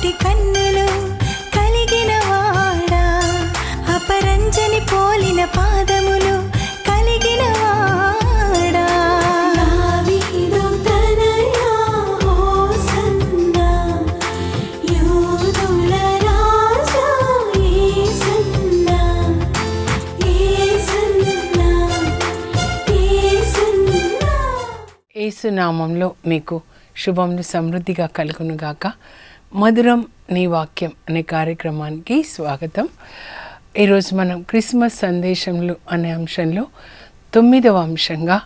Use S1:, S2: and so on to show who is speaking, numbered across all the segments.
S1: వంటి కన్నులు కలిగిన వాడా అపరంజని పోలిన పాదములు కలిగిన వాడా.
S2: ఏసునామంలో మీకు శుభములు సమృద్ధిగా కలుగునుగాక. మధురం నీ వాక్యం అనే కార్యక్రమానికి స్వాగతం. ఈరోజు మనం క్రిస్మస్ సందేశంలు అనే అంశంలో తొమ్మిదవ అంశంగా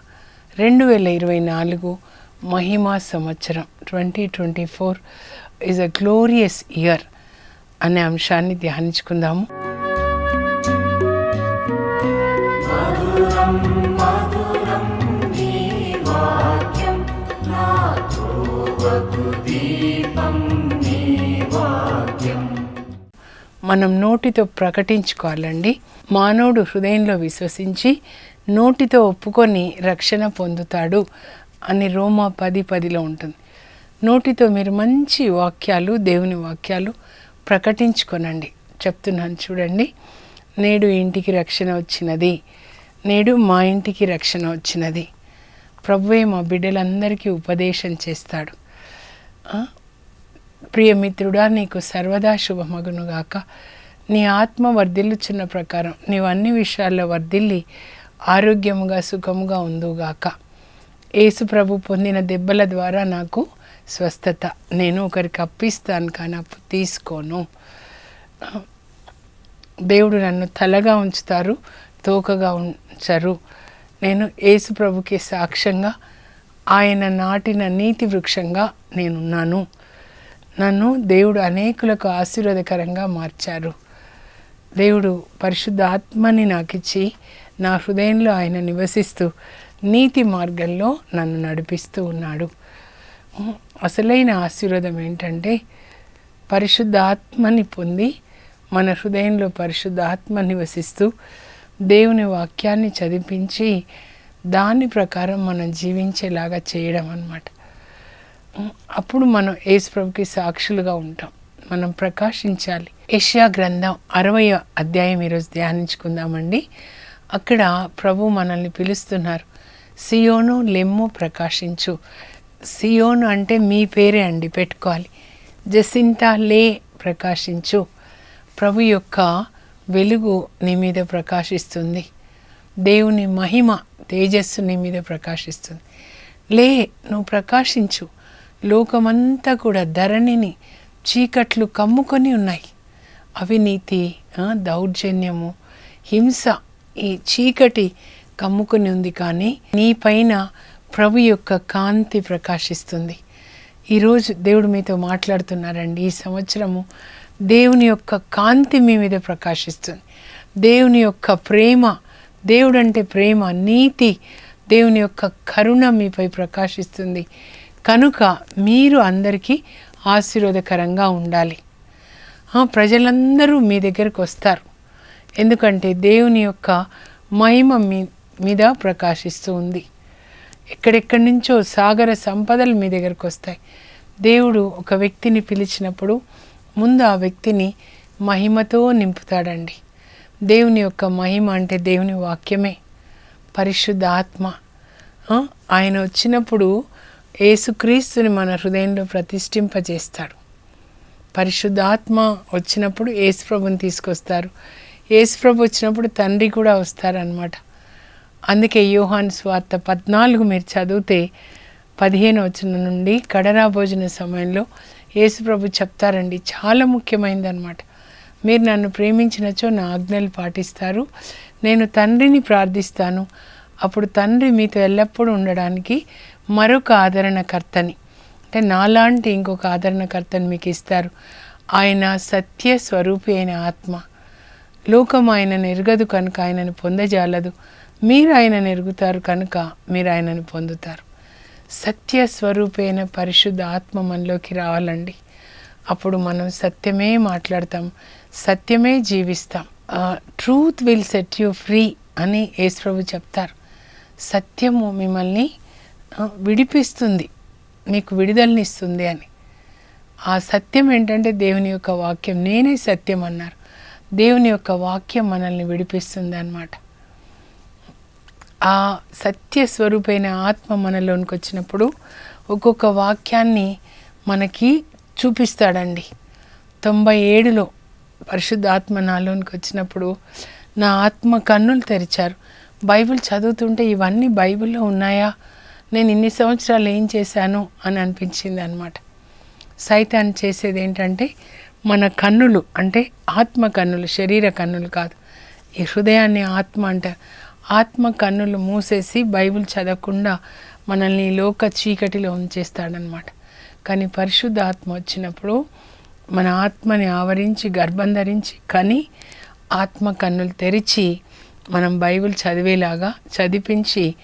S2: రెండు వేల ఇరవై నాలుగు మహిమా సంవత్సరం twenty twenty four is a glorious year అనే అంశాన్ని ధ్యానించుకుందాము. మనం నోటితో ప్రకటించుకోవాలండి. మానవుడు హృదయంలో విశ్వసించి నోటితో ఒప్పుకొని రక్షణ పొందుతాడు అని రోమా పది పదిలో ఉంటుంది. నోటితో మీరు మంచి వాక్యాలు దేవుని వాక్యాలు ప్రకటించుకొనండి. చెప్తున్నాను చూడండి. నేడు ఇంటికి రక్షణ వచ్చినది. నేడు మా ఇంటికి రక్షణ వచ్చినది. ప్రభువే మా బిడ్డలందరికీ ఉపదేశం చేస్తాడు. ప్రియమిత్రుడా నీకు సర్వదా శుభమగునుగాక. నీ ఆత్మ వర్ధిల్లుచున్న ప్రకారం నీవు అన్ని విషయాల్లో వర్ధిల్లి ఆరోగ్యముగా సుఖముగా ఉందుగాక. యేసు ప్రభు పొందిన దెబ్బల ద్వారా నాకు స్వస్థత. నేను ఒకరికి అప్పిస్తాను కానీ అప్పు తీసుకోను. దేవుడు నన్ను తలగా ఉంచుతారు తోకగా ఉంచరు. నేను యేసు ప్రభుకి సాక్ష్యంగా ఆయన నాటిన నీతి వృక్షంగా నేనున్నాను. నన్ను దేవుడు అనేకులకు ఆశీర్వాదకరంగా మార్చారు. దేవుడు పరిశుద్ధ ఆత్మని నాకు ఇచ్చి నా హృదయంలో ఆయన నివసిస్తూ నీతి మార్గంలో నన్ను నడిపిస్తూ ఉన్నాడు. అసలైన ఆశీర్వాదం ఏంటంటే పరిశుద్ధ ఆత్మని పొంది మన హృదయంలో పరిశుద్ధ ఆత్మ నివసిస్తూ దేవుని వాక్యాన్ని చదివించి దాని ప్రకారం మనం జీవించేలాగా చేయడం అన్నమాట. అప్పుడు మనం యేసు ప్రభుకి సాక్షులుగా ఉంటాం. మనం ప్రకాశించాలి. ఏషియా గ్రంథం అరవై అధ్యాయం ఈరోజు ధ్యానించుకుందామండి. అక్కడ ప్రభు మనల్ని పిలుస్తున్నారు. సియోను లెమ్ము ప్రకాశించు. సియోను అంటే మీ పేరే అండి పెట్టుకోవాలి. జసింతా లే ప్రకాశించు. ప్రభు యొక్క వెలుగు నీ మీద ప్రకాశిస్తుంది. దేవుని మహిమ తేజస్సు నీ మీద ప్రకాశిస్తుంది. లే నువ్వు ప్రకాశించు. లోకమంతా కూడా ధరణిని చీకట్లు కమ్ముకొని ఉన్నాయి. అవినీతి దౌర్జన్యము హింస ఈ చీకటి కమ్ముకొని ఉంది కానీ నీ పైన ప్రభు యొక్క కాంతి ప్రకాశిస్తుంది. ఈరోజు దేవుడు మీతో మాట్లాడుతున్నారండి. ఈ సంవత్సరము దేవుని యొక్క కాంతి మీ మీద ప్రకాశిస్తుంది. దేవుని యొక్క ప్రేమ దేవుడంటే ప్రేమ నీతి దేవుని యొక్క కరుణ మీపై ప్రకాశిస్తుంది. కనుక మీరు అందరికీ ఆశీర్వాదకరంగా ఉండాలి. ప్రజలందరూ మీ దగ్గరకు వస్తారు. ఎందుకంటే దేవుని యొక్క మహిమ మీ మీద ప్రకాశిస్తూ ఉంది. ఎక్కడెక్కడి నుంచో సాగర సంపదలు మీ దగ్గరకు వస్తాయి. దేవుడు ఒక వ్యక్తిని పిలిచినప్పుడు ముందు ఆ వ్యక్తిని మహిమతో నింపుతాడండి. దేవుని యొక్క మహిమ అంటే దేవుని వాక్యమే. పరిశుద్ధ ఆత్మ ఆయన వచ్చినప్పుడు ఏసుక్రీస్తుని మన హృదయంలో ప్రతిష్ఠింపజేస్తాడు. పరిశుద్ధాత్మ వచ్చినప్పుడు ఏసుప్రభుని తీసుకొస్తారు. ఏసుప్రభు వచ్చినప్పుడు తండ్రి కూడా వస్తారనమాట అందుకే యోహాన్ స్వార్త పద్నాలుగు మీరు చదివితే పదిహేను వచ్చిన నుండి కడరా భోజన సమయంలో యేసుప్రభు చెప్తారండి. చాలా ముఖ్యమైనది అనమాట మీరు నన్ను ప్రేమించినచో నా ఆజ్ఞలు పాటిస్తారు. నేను తండ్రిని ప్రార్థిస్తాను. అప్పుడు తండ్రి మీతో ఎల్లప్పుడూ ఉండడానికి మరొక ఆదరణకర్తని. అంటే నాలాంటి ఇంకొక ఆదరణకర్తని మీకు ఇస్తారు. ఆయన సత్య స్వరూపి అయిన ఆత్మ. లోకం ఆయనను ఎరగదు కనుక ఆయనను పొందజాలదు. మీరు ఆయనను ఎరుగుతారు కనుక మీరు ఆయనను పొందుతారు. సత్య స్వరూపైన పరిశుద్ధ ఆత్మ మనలోకి రావాలండి. అప్పుడు మనం సత్యమే మాట్లాడతాం. సత్యమే జీవిస్తాం. Truth will set you free అని యేసు ప్రభు చెప్తారు. సత్యము మిమ్మల్ని విడిపిస్తుంది. మీకు విడుదలనిస్తుంది అని. ఆ సత్యం ఏంటంటే దేవుని యొక్క వాక్యం. నేనే సత్యం అన్నారు. దేవుని యొక్క వాక్యం మనల్ని విడిపిస్తుంది అన్నమాట. ఆ సత్య స్వరూపైన ఆత్మ మనలోనికి వచ్చినప్పుడు ఒక్కొక్క వాక్యాన్ని మనకి చూపిస్తాడండి. తొంభై ఏడులో పరిశుద్ధ ఆత్మ నాలోనికి వచ్చినప్పుడు నా ఆత్మ కన్నులు తెరిచారు. బైబిల్ చదువుతుంటే ఇవన్నీ బైబిల్లో ఉన్నాయా? నేను ఇన్ని సంవత్సరాలు ఏం చేశాను అని అనిపించింది అనమాట సైతాన్ చేసేది ఏంటంటే మన కన్నులు అంటే ఆత్మ కన్నులు శరీర కన్నులు కాదు. ఈ హృదయాన్ని ఆత్మ అంటారు ఆత్మ కన్నులు మూసేసి బైబిల్ చదవకుండా మనల్ని లోక చీకటిలో ఉంచేస్తాడనమాట కానీ పరిశుద్ధ ఆత్మ వచ్చినప్పుడు మన ఆత్మని ఆవరించి గర్భం ధరించి కని ఆత్మ కన్నులు తెరిచి మనం బైబిల్ చదివేలాగా చదివించి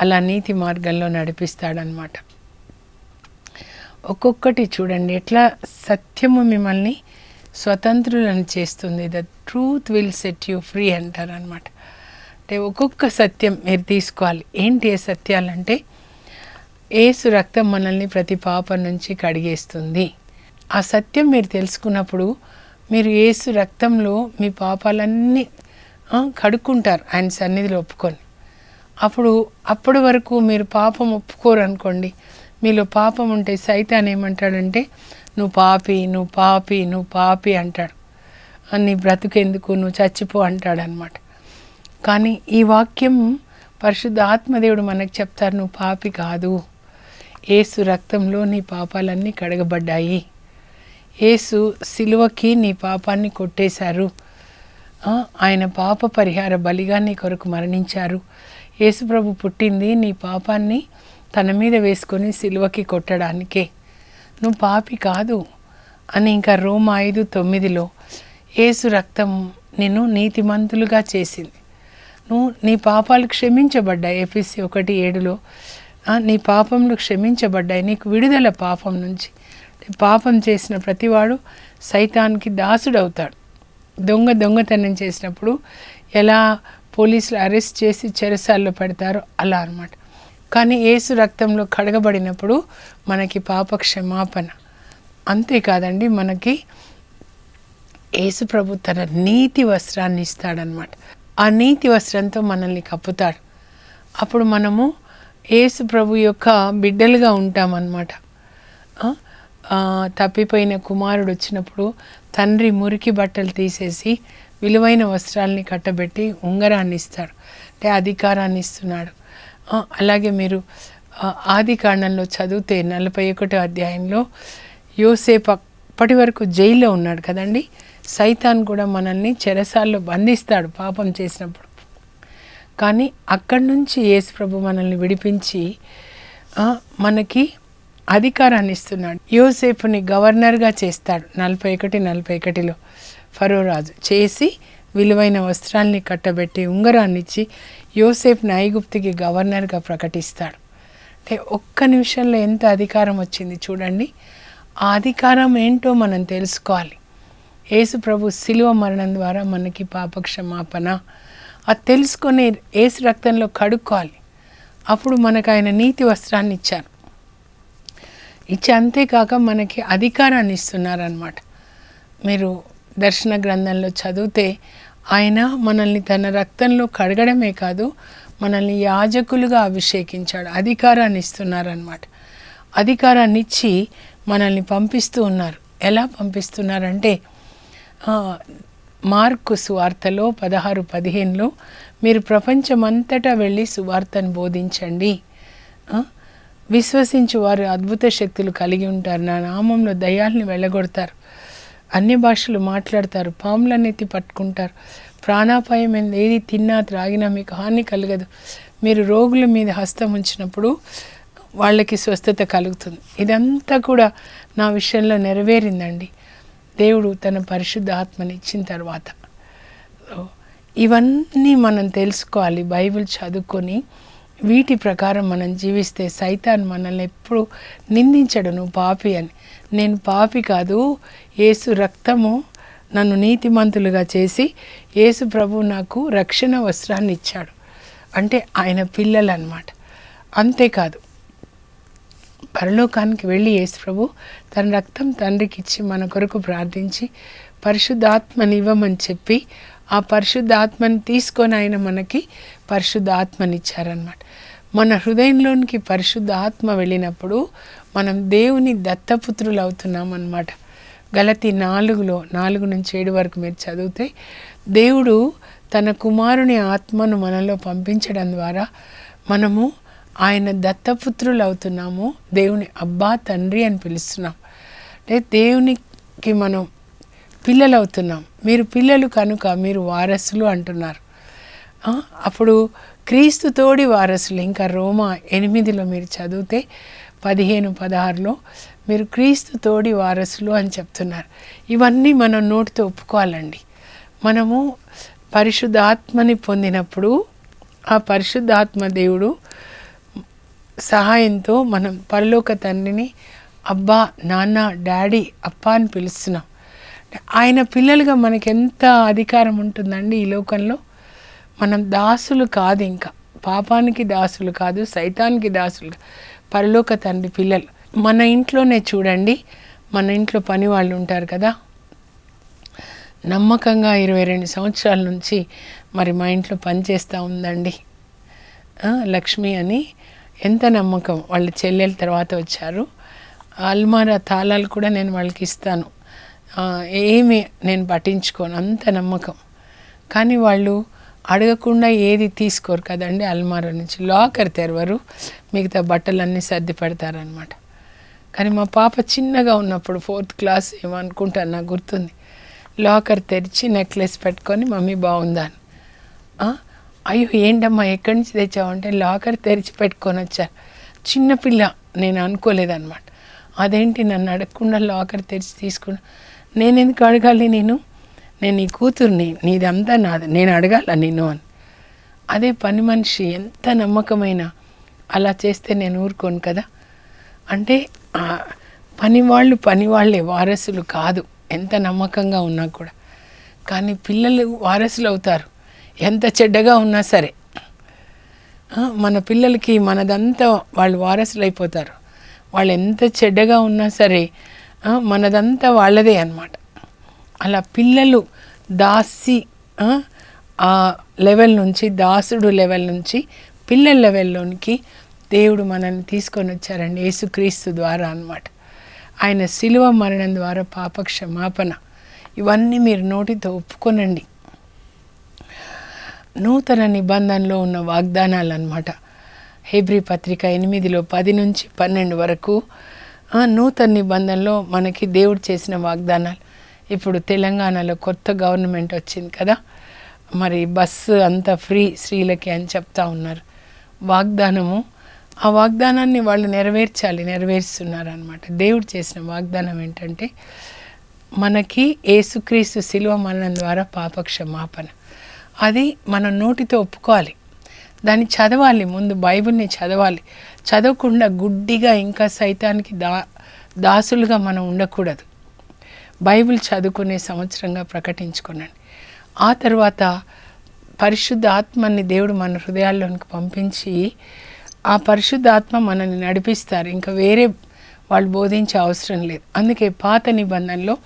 S2: అలా నీతి మార్గంలో నడిపిస్తాడనమాట ఒక్కొక్కటి చూడండి ఎట్లా సత్యము మిమ్మల్ని స్వతంత్రులను చేస్తుంది. The truth will set you free అంటారు అనమాట అంటే ఒక్కొక్క సత్యం మీరు తీసుకోవాలి. ఏంటి ఏ సత్యాలంటే ఏసు రక్తం మనల్ని ప్రతి పాపం నుంచి కడిగేస్తుంది. ఆ సత్యం మీరు తెలుసుకున్నప్పుడు మీరు ఏసు రక్తంలో మీ పాపాలన్నీ కడుక్కుంటారు ఆయన సన్నిధిలో ఒప్పుకొని. అప్పుడు అప్పటి వరకు మీరు పాపం ఒప్పుకోరు అనుకోండి మీలో పాపం ఉంటే సైతాన్ ఏమంటాడంటే నువ్వు పాపి నువ్వు పాపి నువ్వు పాపి అంటాడు. "ఆ, నీ బ్రతుకెందుకు? నువ్వు చచ్చిపో అంటాడనమాట. కానీ ఈ వాక్యం పరిశుద్ధ ఆత్మదేవుడు మనకు చెప్తారు నువ్వు పాపి కాదు. ఏసు రక్తంలో నీ పాపాలన్నీ కడగబడ్డాయి. ఏసు సిలువకి నీ పాపాన్ని కొట్టేశారు. ఆయన పాప పరిహార బలిగా నీ కొరకు మరణించారు. యేసుప్రభు పుట్టింది నీ పాపాన్ని తన మీద వేసుకొని సిలువకి కొట్టడానికే. నువ్వు పాపి కాదు అని ఇంకా రోమ ఐదు తొమ్మిదిలో యేసు రక్తం నిన్ను నీతిమంతులుగా చేసింది. నువ్వు నీ పాపాలు క్షమించబడ్డాయి. ఎఫ్ఎస్సి ఒకటి ఏడులో నీ పాపములు క్షమించబడ్డాయి. నీకు విడుదల పాపం నుంచి. పాపం చేసిన ప్రతివాడు సైతానికి దాసుడవుతాడు. దొంగ దొంగతనం చేసినప్పుడు ఎలా పోలీసులు అరెస్ట్ చేసి చెరసాల్లో పెడతారు అలా అనమాట కానీ ఏసు రక్తంలో కడగబడినప్పుడు మనకి పాప క్షమాపణ అంతేకాదండి మనకి యేసు ప్రభు తన నీతి వస్త్రాన్ని ఇస్తాడనమాట ఆ నీతి వస్త్రంతో మనల్ని కప్పుతాడు. అప్పుడు మనము యేసు ప్రభు యొక్క బిడ్డలుగా ఉంటామన్నమాట. తప్పిపోయిన కుమారుడు వచ్చినప్పుడు తండ్రి మురికి బట్టలు తీసేసి విలువైన వస్త్రాల్ని కట్టబెట్టి ఉంగరాన్ని ఇస్తాడు. అంటే అధికారాన్ని ఇస్తున్నాడు. అలాగే మీరు ఆది కాండంలో చదివితే నలభై ఒకటో అధ్యాయంలో యోసేపు అప్పటి వరకు జైల్లో ఉన్నాడు కదండి. సైతాన్ కూడా మనల్ని చెరసాల్లో బంధిస్తాడు పాపం చేసినప్పుడు. కానీ అక్కడి నుంచి యేసు ప్రభు మనల్ని విడిపించి మనకి అధికారాన్ని ఇస్తున్నాడు. యోసేపుని గవర్నర్గా చేస్తాడు నలభై ఒకటి నలభై ఒకటిలో. ఫరోరాజు చేసి విలువైన వస్త్రాల్ని కట్టబెట్టి ఉంగరాన్ని ఇచ్చి నాయగుప్తికి గవర్నర్గా ప్రకటిస్తాడు. అంటే ఒక్క నిమిషంలో ఎంత అధికారం వచ్చింది చూడండి. ఆ అధికారం ఏంటో మనం తెలుసుకోవాలి. యేసు ప్రభు శిలువ మరణం ద్వారా మనకి పాపక్షమాపణ. అది తెలుసుకొని ఏసు రక్తంలో కడుక్కోవాలి. అప్పుడు మనకు ఆయన నీతి వస్త్రాన్ని ఇచ్చారు. ఇచ్చి అంతేకాక మనకి అధికారాన్ని ఇస్తున్నారనమాట మీరు దర్శన గ్రంథంలో చదివితే ఆయన మనల్ని తన రక్తంలో కడగడమే కాదు మనల్ని యాజకులుగా అభిషేకించాడు అధికారాన్ని ఇస్తున్నారనమాట అధికారాన్ని ఇచ్చి మనల్ని పంపిస్తూ ఉన్నారు. ఎలా పంపిస్తున్నారంటే మార్కు సువార్తలో పదహారు పదిహేనులో మీరు ప్రపంచమంతటా వెళ్ళి సువార్తను బోధించండి. విశ్వసించి విశ్వసించు వారు అద్భుత శక్తులు కలిగి ఉంటారు. నా నామంలో దయాల్ని వెళ్ళగొడతారు. అన్ని భాషలు మాట్లాడతారు పాములన్నెత్తి పట్టుకుంటారు. ప్రాణాపాయం ఏది? తిన్నా త్రాగినా మీకు హాని కలగదు. మీరు రోగుల మీద హస్తం ఉంచినప్పుడు వాళ్ళకి స్వస్థత కలుగుతుంది. ఇదంతా కూడా నా విషయంలో నెరవేరిందండి. దేవుడు తన పరిశుద్ధ ఆత్మనిచ్చిన తర్వాత. ఇవన్నీ మనం తెలుసుకోవాలి బైబిల్ చదువుకొని. వీటి ప్రకారం మనం జీవిస్తే సైతాన్ మనల్ని ఎప్పుడు నిందించడు నువ్వు పాపి అని. నేను పాపి కాదు యేసు రక్తము నన్ను నీతిమంతులుగా చేసి యేసు ప్రభు నాకు రక్షణ వస్త్రాన్ని ఇచ్చాడు. అంటే ఆయన పిల్లలు అనమాట అంతేకాదు పరలోకానికి వెళ్ళి యేసు ప్రభు తన రక్తం తండ్రికి ఇచ్చి మన కొరకు ప్రార్థించి పరిశుద్ధాత్మని ఇవ్వమని చెప్పి ఆ పరిశుద్ధాత్మని తీసుకొని ఆయన మనకి పరిశుద్ధాత్మని ఇచ్చారనమాట మన హృదయంలోనికి పరిశుద్ధ ఆత్మ వెళ్ళినప్పుడు మనం దేవుని దత్తపుత్రులు అవుతున్నాం అన్నమాట గలతి నాలుగులో నాలుగు నుంచి ఏడు వరకు మీరు చదివితే దేవుడు తన కుమారుని ఆత్మను మనలో పంపించడం ద్వారా మనము ఆయన దత్తపుత్రులు అవుతున్నాము దేవుని అబ్బా తండ్రి అని పిలుస్తున్నాం. అంటే దేవునికి మనం పిల్లలు అవుతున్నాం మీరు పిల్లలు కనుక మీరు వారసులు అంటున్నారు. అప్పుడు క్రీస్తు తోడి వారసులు. ఇంకా రోమా ఎనిమిదిలో మీరు చదివితే పదిహేను పదహారులో మీరు క్రీస్తు తోడి వారసులు అని చెప్తున్నారు. ఇవన్నీ మనం నోటితో ఒప్పుకోవాలండి. మనము పరిశుద్ధాత్మని పొందినప్పుడు ఆ పరిశుద్ధాత్మ దేవుడు సహాయంతో మనం పరలోక తండ్రిని అబ్బా నాన్న డాడీ అప్ప అని పిలుస్తున్నాం. ఆయన పిల్లలుగా మనకెంత అధికారం ఉంటుందండి ఈ లోకంలో? మనం దాసులు కాదు ఇంకా. పాపానికి దాసులు కాదు సైతానికి దాసులు కాదు. పరలోక తండ్రి పిల్లలు. మన ఇంట్లోనే చూడండి మన ఇంట్లో పని వాళ్ళు ఉంటారు కదా. నమ్మకంగా ఇరవై రెండు సంవత్సరాల నుంచి మరి మా ఇంట్లో పనిచేస్తూ ఉందండి. లక్ష్మి అని ఎంత నమ్మకం. వాళ్ళ చెల్లెల తర్వాత వచ్చారు. అల్మారా తాళాలు కూడా నేను వాళ్ళకి ఇస్తాను. ఏమి నేను పట్టించుకోను. అంత నమ్మకం. కానీ వాళ్ళు అడగకుండా ఏది తీసుకోరు కదండి అల్మారా నుంచి. లాకర్ తెరవరు మిగతా బట్టలన్నీ సర్ది పెడతారనమాట కానీ మా పాప చిన్నగా ఉన్నప్పుడు ఫోర్త్ క్లాస్ ఏమో అనుకుంటాను నాకు గుర్తుంది. లాకర్ తెరిచి నెక్లెస్ పెట్టుకొని మమ్మీ బాగుందా? అని. అయ్యో ఏంటమ్మా ఎక్కడి నుంచి తెచ్చావంటే లాకర్ తెరిచి పెట్టుకొని వచ్చారు చిన్నపిల్ల నేను అనుకోలేదన్నమాట. అదేంటి నన్ను అడగకుండా లాకర్ తెరిచి తీసుకున్నా? నేను ఎందుకు అడగాలి నేను? నేను నీ కూతుర్ని నీదంతా నాది నేను అడగాల నిన్ను అని. అదే పని మనిషి ఎంత నమ్మకమైన అలా చేస్తే నేను ఊరుకోను కదా? అంటే పని వాళ్ళు పని వాళ్ళే వారసులు కాదు ఎంత నమ్మకంగా ఉన్నా కూడా. కానీ పిల్లలు వారసులు అవుతారు ఎంత చెడ్డగా ఉన్నా సరే. మన పిల్లలకి మనదంతా వాళ్ళు వారసులు అయిపోతారు. వాళ్ళు ఎంత చెడ్డగా ఉన్నా సరే మనదంతా వాళ్ళదే అన్నమాట. అలా పిల్లలు దాసి ఆ, లెవెల్ నుంచి దాసుడు లెవెల్ నుంచి పిల్లల లెవెల్లోనికి దేవుడు మనల్ని తీసుకొని వచ్చారండి యేసుక్రీస్తు ద్వారా అన్నమాట. ఆయన శిలువ మరణం ద్వారా పాప క్షమాపణ ఇవన్నీ మీరు నోటితో ఒప్పుకొనండి. నూతన నిబంధనలో ఉన్న వాగ్దానాలు అన్నమాట. హెబ్రి పత్రిక ఎనిమిదిలో పది నుంచి పన్నెండు వరకు నూతన నిబంధనలో మనకి దేవుడు చేసిన వాగ్దానాలు. ఇప్పుడు తెలంగాణలో కొత్త గవర్నమెంట్ వచ్చింది కదా. మరి బస్సు అంతా ఫ్రీ స్త్రీలకి అని చెప్తా ఉన్నారు. వాగ్దానము ఆ వాగ్దానాన్ని వాళ్ళు నెరవేర్చాలి నెరవేరుస్తున్నారనమాట దేవుడు చేసిన వాగ్దానం ఏంటంటే మనకి ఏసుక్రీస్తు శిలువ మరణం ద్వారా పాపక్షమాపణ. అది మనం నోటితో ఒప్పుకోవాలి. దాన్ని చదవాలి ముందు బైబిల్ని చదవాలి. చదవకుండా గుడ్డిగా ఇంకా సైతానికి దా దాసులుగా మనం ఉండకూడదు. బైబిల్ చదువుకునే సంవత్సరంగా ప్రకటించుకున్నాను ఆ తర్వాత పరిశుద్ధ ఆత్మని దేవుడు మన హృదయాల్లోనికి పంపించి ఆ పరిశుద్ధ ఆత్మ మనల్ని నడిపిస్తారు. ఇంకా వేరే వాళ్ళు బోధించే అవసరం లేదు. అందుకే పాత నిబంధనలో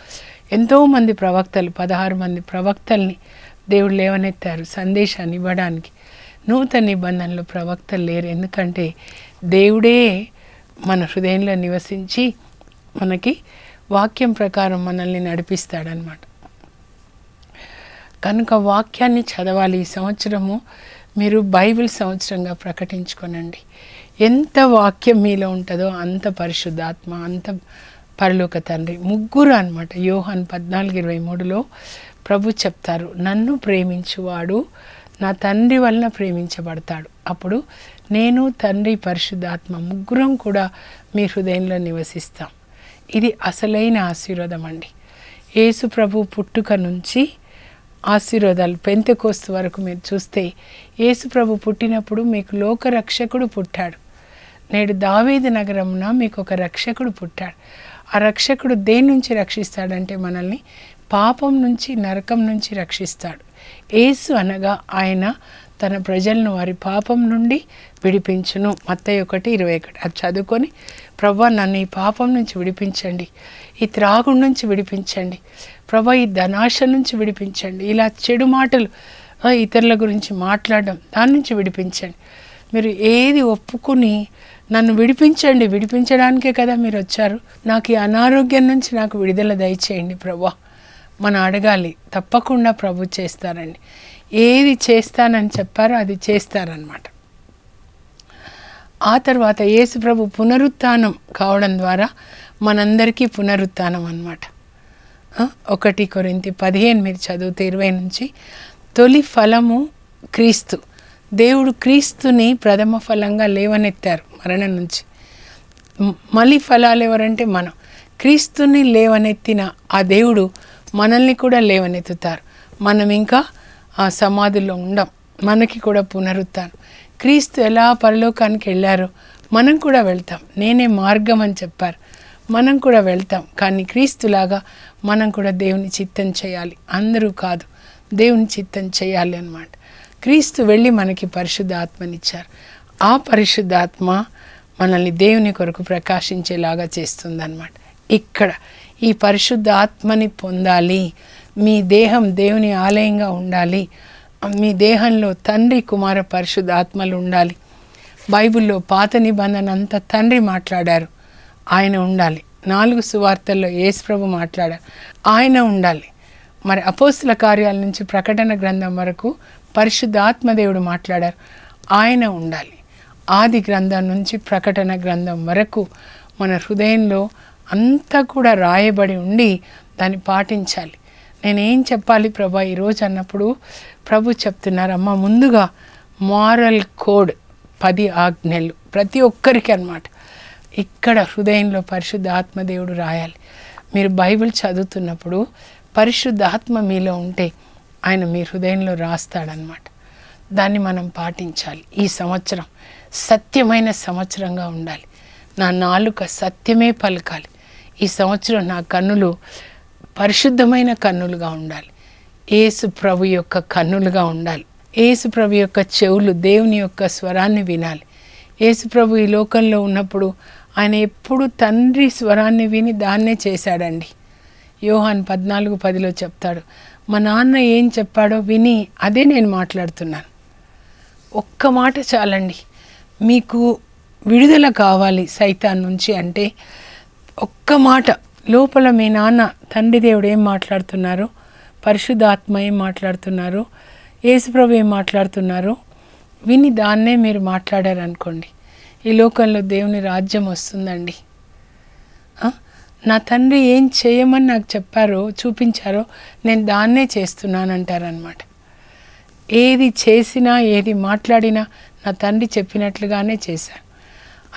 S2: ఎంతోమంది ప్రవక్తలు పదహారు మంది ప్రవక్తల్ని దేవుడు లేవనెత్తారు సందేశాన్ని ఇవ్వడానికి. నూతన నిబంధనలు ప్రవక్తలు లేరు. ఎందుకంటే దేవుడే మన హృదయంలో నివసించి మనకి వాక్యం ప్రకారం మనల్ని నడిపిస్తాడనమాట కనుక వాక్యాన్ని చదవాలి ఈ సంవత్సరము. మీరు బైబిల్ సంవత్సరంగా ప్రకటించుకోనండి. ఎంత వాక్యం మీలో ఉంటుందో అంత పరిశుద్ధాత్మ అంత పరలోక తండ్రి. ముగ్గురు అన్నమాట. యోహాన్ పద్నాలుగు ఇరవై మూడులో ప్రభు చెప్తారు నన్ను ప్రేమించువాడు నా తండ్రి వలన ప్రేమించబడతాడు. అప్పుడు నేను తండ్రి పరిశుద్ధాత్మ. ముగ్గురం కూడా మీ హృదయంలో నివసిస్తాం. ఇది అసలైన ఆశీర్వాదం అండి యేసు ప్రభు పుట్టుక నుంచి ఆశీర్వాదాలు పెంతకోస్తు వరకు మీరు చూస్తే యేసు ప్రభు పుట్టినప్పుడు మీకు లోకరక్షకుడు పుట్టాడు. నేడు దావేది నగరమున మీకు ఒక రక్షకుడు పుట్టాడు. ఆ రక్షకుడు దేని నుంచి రక్షిస్తాడంటే మనల్ని పాపం నుంచి నరకం నుంచి రక్షిస్తాడు. యేసు అనగా ఆయన తన ప్రజలను వారి పాపం నుండి విడిపించును. మత్తయ్య ఒకటి ఇరవై ఒకటి. అది చదువుకొని ప్రభా నన్ను ఈ పాపం నుంచి విడిపించండి. ఈ త్రాగు నుంచి విడిపించండి. ప్రభా ఈ ధనాశ నుంచి విడిపించండి. ఇలా చెడు మాటలు ఇతరుల గురించి మాట్లాడడం దాని నుంచి విడిపించండి. మీరు ఏది ఒప్పుకుని నన్ను విడిపించండి విడిపించడానికే కదా మీరు వచ్చారు? నాకు ఈ అనారోగ్యం నుంచి నాకు విడుదల దయచేయండి ప్రభా. మనం అడగాలి తప్పకుండా ప్రభు చేస్తారండి. ఏది చేస్తానని చెప్పారో అది చేస్తారనమాట ఆ తర్వాత యేసుప్రభు పునరుత్నం కావడం ద్వారా మనందరికీ పునరుత్నం అనమాట ఒకటి కొరింత పదిహేను మీరు చదివితే ఇరవై నుంచి తొలి ఫలము క్రీస్తు. దేవుడు క్రీస్తుని ప్రథమ ఫలంగా లేవనెత్తారు మరణం నుంచి. మలి ఫలాలు ఎవరంటే మనం. క్రీస్తుని లేవనెత్తిన ఆ దేవుడు మనల్ని కూడా లేవనెత్తుతారు. మనం ఇంకా ఆ సమాధుల్లో ఉండం. మనకి కూడా పునరుత్థానం. క్రీస్తు ఎలా పరలోకానికి వెళ్ళారో మనం కూడా వెళ్తాం. నేనే మార్గం అని చెప్పారు. మనం కూడా వెళ్తాం. కానీ క్రీస్తులాగా మనం కూడా దేవుని చిత్తం చేయాలి. అందరూ కాదు. దేవుని చిత్తం చేయాలి అన్నమాట. క్రీస్తు వెళ్ళి మనకి పరిశుద్ధాత్మనిచ్చారు. ఆ పరిశుద్ధాత్మ మనల్ని దేవుని కొరకు ప్రకాశించేలాగా చేస్తుందన్నమాట. ఇక్కడ ఈ పరిశుద్ధ ఆత్మని పొందాలి. మీ దేహం దేవుని ఆలయంగా ఉండాలి. మీ దేహంలో తండ్రి కుమార పరిశుద్ధాత్మలు ఉండాలి. బైబిల్లో పాత నిబంధన అంతా తండ్రి మాట్లాడారు. ఆయన ఉండాలి. నాలుగు సువార్తల్లో యేసుప్రభు మాట్లాడారు. ఆయన ఉండాలి. మరి అపోస్తుల కార్యాల నుంచి ప్రకటన గ్రంథం వరకు పరిశుద్ధాత్మదేవుడు మాట్లాడారు. ఆయన ఉండాలి. ఆది గ్రంథం నుంచి ప్రకటన గ్రంథం వరకు మన హృదయంలో అంతా కూడా రాయబడి ఉండి దాన్ని పాటించాలి. నేనేం చెప్పాలి ప్రభా? ఈరోజు అన్నప్పుడు ప్రభు చెప్తున్నారమ్మ ముందుగా మారల్ కోడ్ పది ఆజ్ఞలు ప్రతి ఒక్కరికి అన్నమాట. ఇక్కడ హృదయంలో పరిశుద్ధ ఆత్మదేవుడు రాయాలి. మీరు బైబిల్ చదువుతున్నప్పుడు పరిశుద్ధాత్మ మీలో ఉంటే ఆయన మీ హృదయంలో రాస్తాడనమాట దాన్ని మనం పాటించాలి. ఈ సంవత్సరం సత్యమైన సంవత్సరంగా ఉండాలి. నా నాలుక సత్యమే పలకాలి. ఈ సంవత్సరం నా కన్నులు పరిశుద్ధమైన కన్నులుగా ఉండాలి. ఏసు ప్రభు యొక్క కన్నులుగా ఉండాలి. ఏసు ప్రభు యొక్క చెవులు దేవుని యొక్క స్వరాన్ని వినాలి. ఏసు ప్రభు ఈ లోకంలో ఉన్నప్పుడు ఆయన ఎప్పుడు తండ్రి స్వరాన్ని విని దాన్నే చేశాడండి. యోహాన్ పద్నాలుగు పదిలో చెప్తాడు మా నాన్న ఏం చెప్పాడో విని అదే నేను మాట్లాడుతున్నాను. ఒక్క మాట చాలండి. మీకు విడుదల కావాలి సైతాన్ నుంచి అంటే ఒక్క మాట లోపల మీ నాన్న తండ్రి దేవుడు ఏం మాట్లాడుతున్నారు? పరిశుద్ధాత్మ ఏం మాట్లాడుతున్నారు? యేసుప్రభు ఏం మాట్లాడుతున్నారు? విని దాన్నే మీరు మాట్లాడారనుకోండి. ఈ లోకంలో దేవుని రాజ్యం వస్తుందండి. నా తండ్రి ఏం చేయమని నాకు చెప్పారో చూపించారో నేను దాన్నే చేస్తున్నానంటారనమాట ఏది చేసినా ఏది మాట్లాడినా నా తండ్రి చెప్పినట్లుగానే చేశాను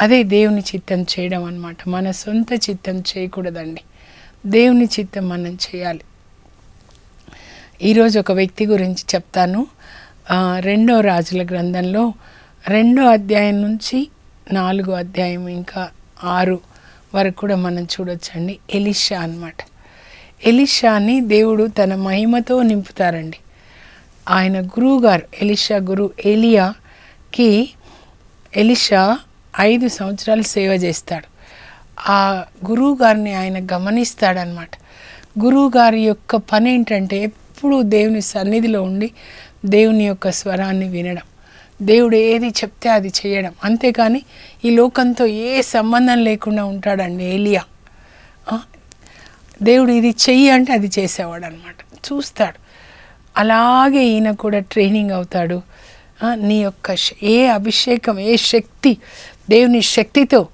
S2: అదే దేవుని చిత్తం చేయడం అనమాట మన సొంత చిత్తం చేయకూడదండి. దేవుని చిత్తం మనం చేయాలి. ఈరోజు ఒక వ్యక్తి గురించి చెప్తాను. రెండో రాజుల గ్రంథంలో రెండో అధ్యాయం నుంచి నాలుగో అధ్యాయం ఇంకా ఆరు వరకు కూడా మనం చూడొచ్చండి. ఎలిషా అన్నమాట. ఎలిషాని దేవుడు తన మహిమతో నింపుతారండి. ఆయన గురువు గారు ఎలిషా గురు ఎలియాకి ఎలిషా ఐదు సంవత్సరాలు సేవ చేస్తాడు. ఆ గురువు గారిని ఆయన గమనిస్తాడనమాట గురువు గారి యొక్క పని ఏంటంటే ఎప్పుడూ దేవుని సన్నిధిలో ఉండి దేవుని యొక్క స్వరాన్ని వినడం. దేవుడు ఏది చెప్తే అది చేయడం. అంతేకాని ఈ లోకంతో ఏ సంబంధం లేకుండా ఉంటాడండి ఏలియా. దేవుడు ఇది చెయ్యి అంటే అది చేసేవాడు అనమాట చూస్తాడు. అలాగే ఈయన కూడా ట్రైనింగ్ అవుతాడు. నీ యొక్క ఏ అభిషేకం ఏ శక్తి దేవుని శక్తితో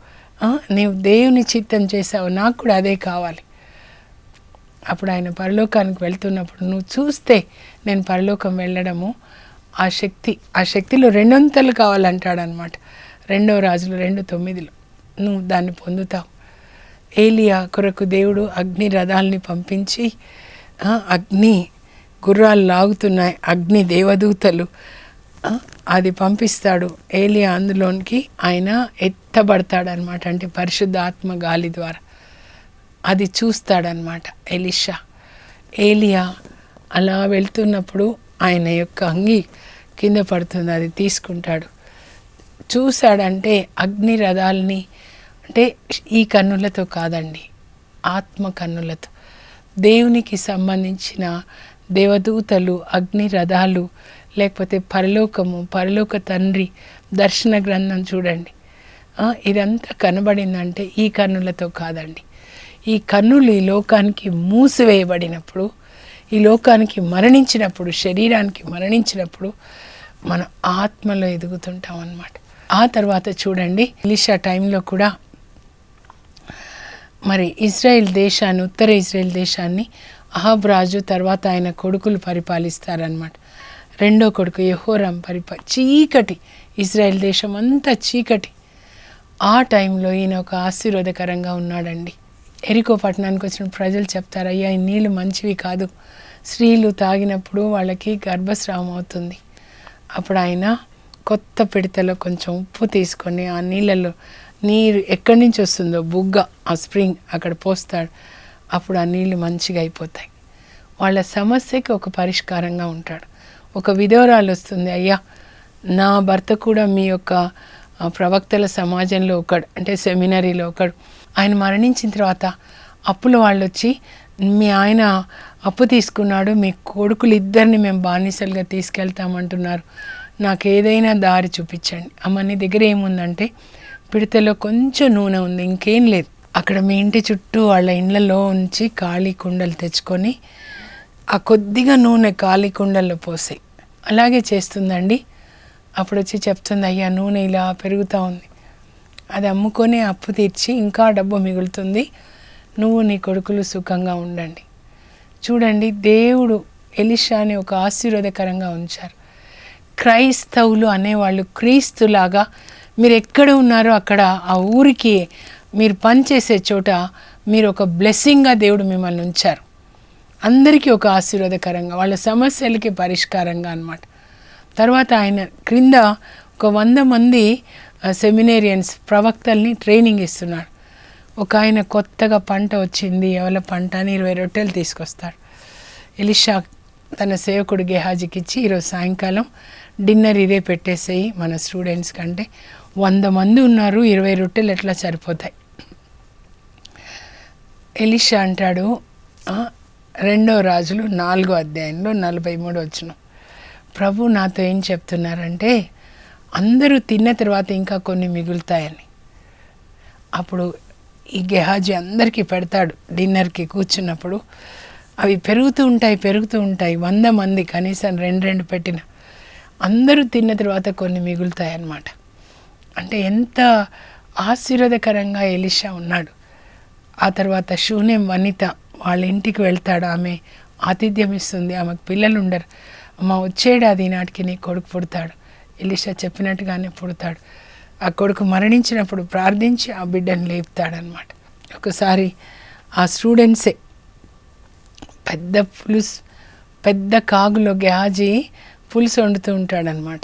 S2: నీవు దేవుని చిత్తం చేసావు నాకు కూడా అదే కావాలి. అప్పుడు ఆయన పరలోకానికి వెళ్తున్నప్పుడు నువ్వు చూస్తే నేను పరలోకం వెళ్ళడము ఆ శక్తి ఆ శక్తిలో రెండొంతలు కావాలంటాడనమాట. రెండవ రాజులు రెండు తొమ్మిదిలో. నువ్వు దాన్ని పొందుతావు. ఏలియా కొరకు దేవుడు అగ్ని రథాల్ని పంపించి అగ్ని గుర్రాలు లాగుతున్నాయి అగ్ని దేవదూతలు అది పంపిస్తాడు. ఏలియా అందులోనికి ఆయన ఎత్తబడతాడనమాట. అంటే పరిశుద్ధ ఆత్మ గాలి ద్వారా. అది చూస్తాడనమాట ఎలిషా. ఏలియా అలా వెళ్తున్నప్పుడు ఆయన యొక్క అంగి కింద పడుతుంది. అది తీసుకుంటాడు. చూశాడంటే అగ్ని రథాలని అంటే ఈ కన్నులతో కాదండి ఆత్మ కన్నులతో. దేవునికి సంబంధించిన దేవదూతలు అగ్ని రథాలు లేకపోతే పరలోకము పరలోక తండ్రి దర్శన గ్రంథం చూడండి. ఇదంతా కనబడిందంటే ఈ కన్నులతో కాదండి. ఈ కన్నులు ఈ లోకానికి మూసివేయబడినప్పుడు ఈ లోకానికి మరణించినప్పుడు శరీరానికి మరణించినప్పుడు మన ఆత్మలో ఎదుగుతుంటాం అన్నమాట. ఆ తర్వాత చూడండి ఇలిషా టైంలో కూడా మరి ఇజ్రాయెల్ దేశాన్ని ఉత్తర ఇజ్రాయెల్ దేశాన్ని అహాబ్ రాజు తర్వాత ఆయన కొడుకులు పరిపాలిస్తారనమాట రెండో కొడుకు యహోరాం పరిప చీకటి. ఇజ్రాయెల్ దేశం అంతా చీకటి. ఆ టైంలో ఈయన ఒక ఆశీర్వాదకరంగా ఉన్నాడండి. ఎరికో పట్టణానికి వచ్చిన ప్రజలు చెప్తారు అయ్యా ఈ నీళ్ళు మంచివి కాదు. స్త్రీలు తాగినప్పుడు వాళ్ళకి గర్భస్రావం అవుతుంది. అప్పుడు ఆయన కొత్త పిడతలో కొంచెం ఉప్పు తీసుకొని ఆ నీళ్ళలో నీరు ఎక్కడి నుంచి వస్తుందో బుగ్గ ఆ స్ప్రింగ్ అక్కడ పోస్తాడు. అప్పుడు ఆ నీళ్ళు మంచిగా అయిపోతాయి. వాళ్ళ సమస్యకి ఒక పరిష్కారంగా ఉంటాడు. ఒక విధవరాలు వస్తుంది అయ్యా. నా భర్త కూడా మీ యొక్క ప్రవక్తల సమాజంలో ఒకడు అంటే సెమినరీలో ఒకడు. ఆయన మరణించిన తర్వాత అప్పుల వాళ్ళు వచ్చి మీ ఆయన అప్పు తీసుకున్నాడు మీ కొడుకులు ఇద్దరిని మేము బానిసలుగా తీసుకెళ్తామంటున్నారు. నాకు ఏదైనా దారి చూపించండి. అమ్మ నీ దగ్గర ఏముందంటే పిడతలో కొంచెం నూనె ఉంది ఇంకేం లేదు. అక్కడ మీ ఇంటి చుట్టూ వాళ్ళ ఇండ్లలో ఉంచి ఖాళీ కుండలు తెచ్చుకొని ఆ కొద్దిగా నూనె ఖాళీ కుండల్లో పోసాయి. అలాగే చేస్తుందండి. అప్పుడు వచ్చి చెప్తుంది అయ్యా నూనె ఇలా పెరుగుతూ ఉంది. అది అమ్ముకొని అప్పు తీర్చి ఇంకా డబ్బు మిగులుతుంది. నువ్వు నీ కొడుకులు సుఖంగా ఉండండి. చూడండి దేవుడు ఎలిషాని ఒక ఆశీర్వాదకరంగా ఉంచారు. క్రైస్తవులు అనేవాళ్ళు క్రీస్తులాగా మీరు ఎక్కడ ఉన్నారో అక్కడ ఆ ఊరికి మీరు పనిచేసే చోట మీరు ఒక బ్లెస్సింగ్గా దేవుడు మిమ్మల్ని ఉంచారు. అందరికీ ఒక ఆశీర్వాదకరంగా వాళ్ళ సమస్యలకి పరిష్కారంగా అనమాట తర్వాత ఆయన క్రింద ఒక వంద మంది సెమినేరియన్స్ ప్రవక్తల్ని ట్రైనింగ్ ఇస్తున్నాడు ఒక ఆయన కొత్తగా పంట వచ్చింది ఎవరి పంట అని ఇరవై రొట్టెలు తీసుకొస్తాడు ఎలిషా తన సేవకుడు గెహాజీకి ఇచ్చి ఈరోజు సాయంకాలం డిన్నర్ ఇదే పెట్టేసేయి మన స్టూడెంట్స్ కంటే. వంద మంది ఉన్నారు ఇరవై రొట్టెలు ఎట్లా సరిపోతాయి? ఎలిషా అంటాడు రెండో రాజులు నాలుగో అధ్యాయంలో నలభై మూడు వచ్చిన ప్రభు నాతో ఏం చెప్తున్నారంటే అందరూ తిన్న తర్వాత ఇంకా కొన్ని మిగులుతాయని. అప్పుడు ఈ గెహాజీ అందరికీ పెడతాడు డిన్నర్కి కూర్చున్నప్పుడు. అవి పెరుగుతూ ఉంటాయి పెరుగుతూ ఉంటాయి వంద మంది కనీసం రెండు రెండు పెట్టిన. అందరూ తిన్న తర్వాత కొన్ని మిగులుతాయి అన్నమాట అంటే ఎంత ఆశీర్వాదకరంగా ఎలిషా ఉన్నాడు. ఆ తర్వాత శూన్యం వనిత వాళ్ళ ఇంటికి వెళ్తాడు ఆమె ఆతిథ్యం ఇస్తుంది. ఆమెకు పిల్లలు ఉండరు. అమ్మ వచ్చేడాది నాటికి నీ కొడుకు పుడతాడు. ఎలిషా చెప్పినట్టుగానే పుడతాడు. ఆ కొడుకు మరణించినప్పుడు ప్రార్థించి ఆ బిడ్డను లేపుతాడనమాట ఒకసారి ఆ స్టూడెంట్సే పెద్ద పులుసు పెద్ద కాగులో గ్యాజి పులుసు వండుతూ ఉంటాడనమాట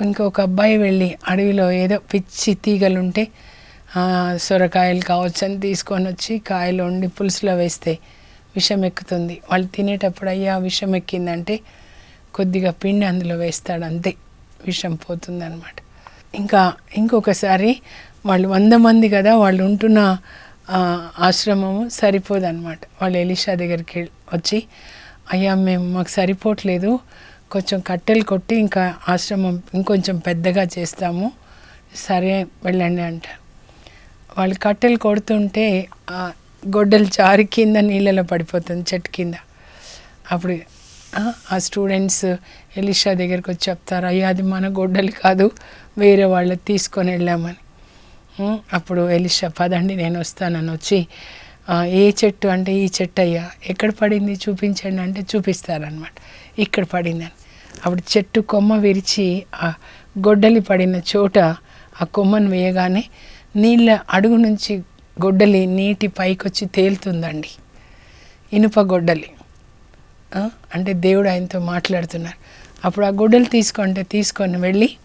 S2: ఇంకొక అబ్బాయి వెళ్ళి అడవిలో ఏదో పిచ్చి తీగలుంటే సొరకాయలు కావచ్చు అని తీసుకొని వచ్చి కాయలు వండి పులుసులో వేస్తే విషం ఎక్కుతుంది. వాళ్ళు తినేటప్పుడు అయ్యా విషం ఎక్కిందంటే కొద్దిగా పిండి అందులో వేస్తాడు అంతే. విషం పోతుందనమాట ఇంకా ఇంకొకసారి వాళ్ళు వంద మంది కదా వాళ్ళు ఉంటున్న ఆశ్రమము సరిపోదన్నమాట. వాళ్ళు ఎలిషా దగ్గరికి వచ్చి అయ్యా మేము మాకు సరిపోవట్లేదు. కొంచెం కట్టెలు కొట్టి ఇంకా ఆశ్రమం ఇంకొంచెం పెద్దగా చేస్తాము. సరే వెళ్ళండి అంటారు. వాళ్ళు కట్టెలు కొడుతుంటే ఆ గొడ్డలు చారి కింద నీళ్ళలో పడిపోతుంది చెట్టు కింద. అప్పుడు ఆ, స్టూడెంట్స్ ఎలిషా దగ్గరికి వచ్చి చెప్తారు అయ్యా అది మన గొడ్డలు కాదు వేరే వాళ్ళు తీసుకొని వెళ్ళామని. అప్పుడు ఎలిషా పదండి నేను వస్తానని వచ్చి ఏ చెట్టు అంటే ఈ చెట్టు అయ్యా ఎక్కడ పడింది చూపించండి అంటే చూపిస్తారనమాట ఇక్కడ పడిందని. అప్పుడు చెట్టు కొమ్మ విరిచి ఆ గొడ్డలి పడిన చోట ఆ కొమ్మను వేయగానే నీళ్ళ అడుగు నుంచి గొడ్డలి నీటి పైకొచ్చి తేలుతుందండి. ఇనుప గొడ్డలి. అంటే దేవుడు ఆయనతో మాట్లాడుతున్నారు. అప్పుడు ఆ గొడ్డలు తీసుకుంటే తీసుకొని వెళ్ళి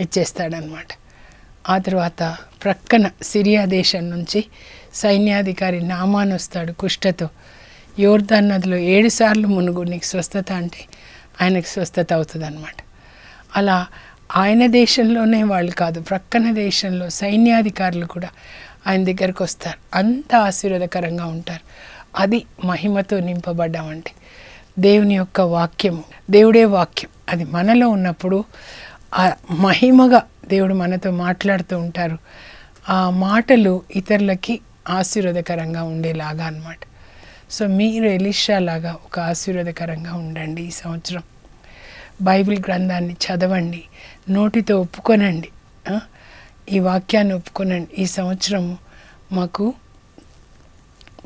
S2: ఇచ్చేస్తాడనమాట ఆ తర్వాత ప్రక్కన సిరియా దేశం నుంచి సైన్యాధికారి నామాన్ వస్తాడు కుష్ఠతో. యోర్ధాన్ నదిలో ఏడుసార్లు మునుగు నీకు స్వస్థత అంటే ఆయనకు స్వస్థత అవుతుంది అలా ఆయన దేశంలోనే వాళ్ళు కాదు ప్రక్కన దేశంలో సైన్యాధికారులు కూడా ఆయన దగ్గరకు వస్తారు. అంత ఆశీర్వాదకరంగా ఉంటారు. అది మహిమతో నింపబడ్డామంటే దేవుని యొక్క వాక్యము దేవుడే వాక్యం. అది మనలో ఉన్నప్పుడు ఆ మహిమగా దేవుడు మనతో మాట్లాడుతూ ఉంటారు. ఆ మాటలు ఇతరులకి ఆశీర్వాదకరంగా ఉండేలాగా అన్నమాట. సో మీరు ఎలిషా లాగా ఒక ఆశీర్వాదకరంగా ఉండండి ఈ సంవత్సరం. బైబిల్ గ్రంథాన్ని చదవండి. నోటితో ఒప్పుకొనండి. ఈ వాక్యాన్ని ఒప్పుకొనండి. ఈ సంవత్సరం మాకు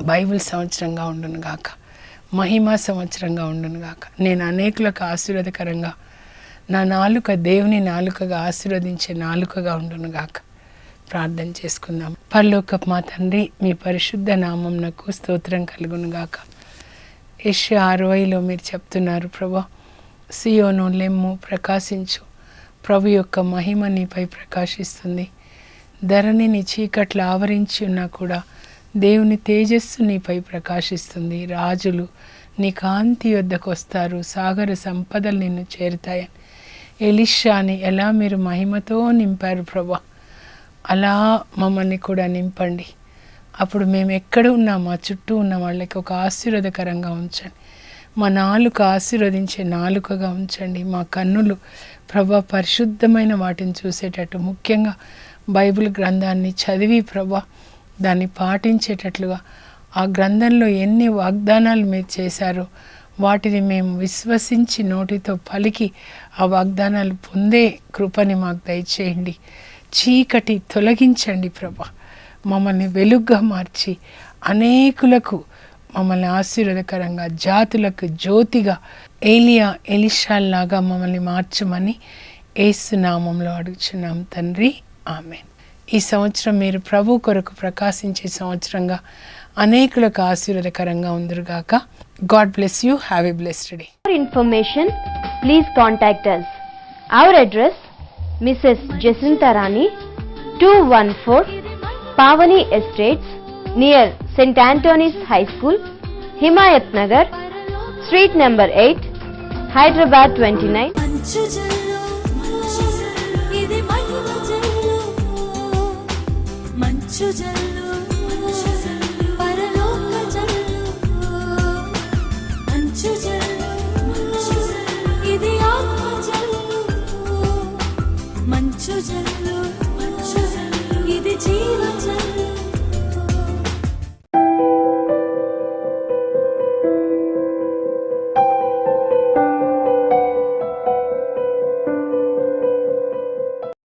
S2: బైబిల్ సంవత్సరంగా ఉండును గాక. మహిమా సంవత్సరంగా ఉండును గాక. నేను అనేకులకు ఆశీర్వాదకరంగా నా నాలుక దేవుని నాలుకగా ఆశీర్వదించే నాలుకగా ఉండును గాక. ప్రార్థన చేసుకుందాం. పరలోక మా తండ్రి మీ పరిశుద్ధ నామంనకు స్తోత్రం కలుగును గాక. యశ అరవైలో మీరు చెప్తున్నారు ప్రభా సియోను లెమ్ము ప్రకాశించు ప్రభు యొక్క మహిమ నీపై ప్రకాశిస్తుంది. ధరణి నీ చీకట్లు ఆవరించి ఉన్నా కూడా దేవుని తేజస్సు నీపై ప్రకాశిస్తుంది. రాజులు నీ కాంతి వద్దకు వస్తారు. సాగర సంపదలు నిన్ను చేరుతాయని ఎలిషాని ఎలా మీరు మహిమతో నింపారు ప్రభా? అలా మమ్మల్ని కూడా నింపండి. అప్పుడు మేము ఎక్కడ ఉన్నా మా చుట్టూ ఉన్న వాళ్ళకి ఒక ఆశీర్వాదకరంగా ఉంచండి. మా నాలుక ఆశీర్వదించే నాలుకగా ఉంచండి. మా కన్నులు ప్రభా పరిశుద్ధమైన వాటిని చూసేటట్టు ముఖ్యంగా బైబిల్ గ్రంథాన్ని చదివి ప్రభా దాన్ని పాటించేటట్లుగా ఆ గ్రంథంలో ఎన్ని వాగ్దానాలు మీరు చేశారో వాటిని మేము విశ్వసించి నోటితో పలికి ఆ వాగ్దానాలు పొందే కృపని మాకు దయచేయండి. చీకటి తొలగించండి ప్రభా. మమ్మల్ని వెలుగ్గా మార్చి అనేకులకు మమ్మల్ని ఆశీర్వాదకరంగా జాతులకు జ్యోతిగా ఏలియా ఎలిషాల్లాగా మమ్మల్ని మార్చమని ఏసునామంలో అడుగుచున్నాం తండ్రి. ఆమె ఈ సంవత్సరం మీరు ప్రభు కొరకు ప్రకాశించే సంవత్సరంగా అనేకులకు ఆశీర్వాదకరంగా ఉందరుగాక. God bless you. Have a blessed day.
S3: For information please contact us our address Mrs Jacintharani two one four Pavani estates near saint Antony's high school Himayat Nagar street
S1: number eight Hyderabad twenty nine మంచు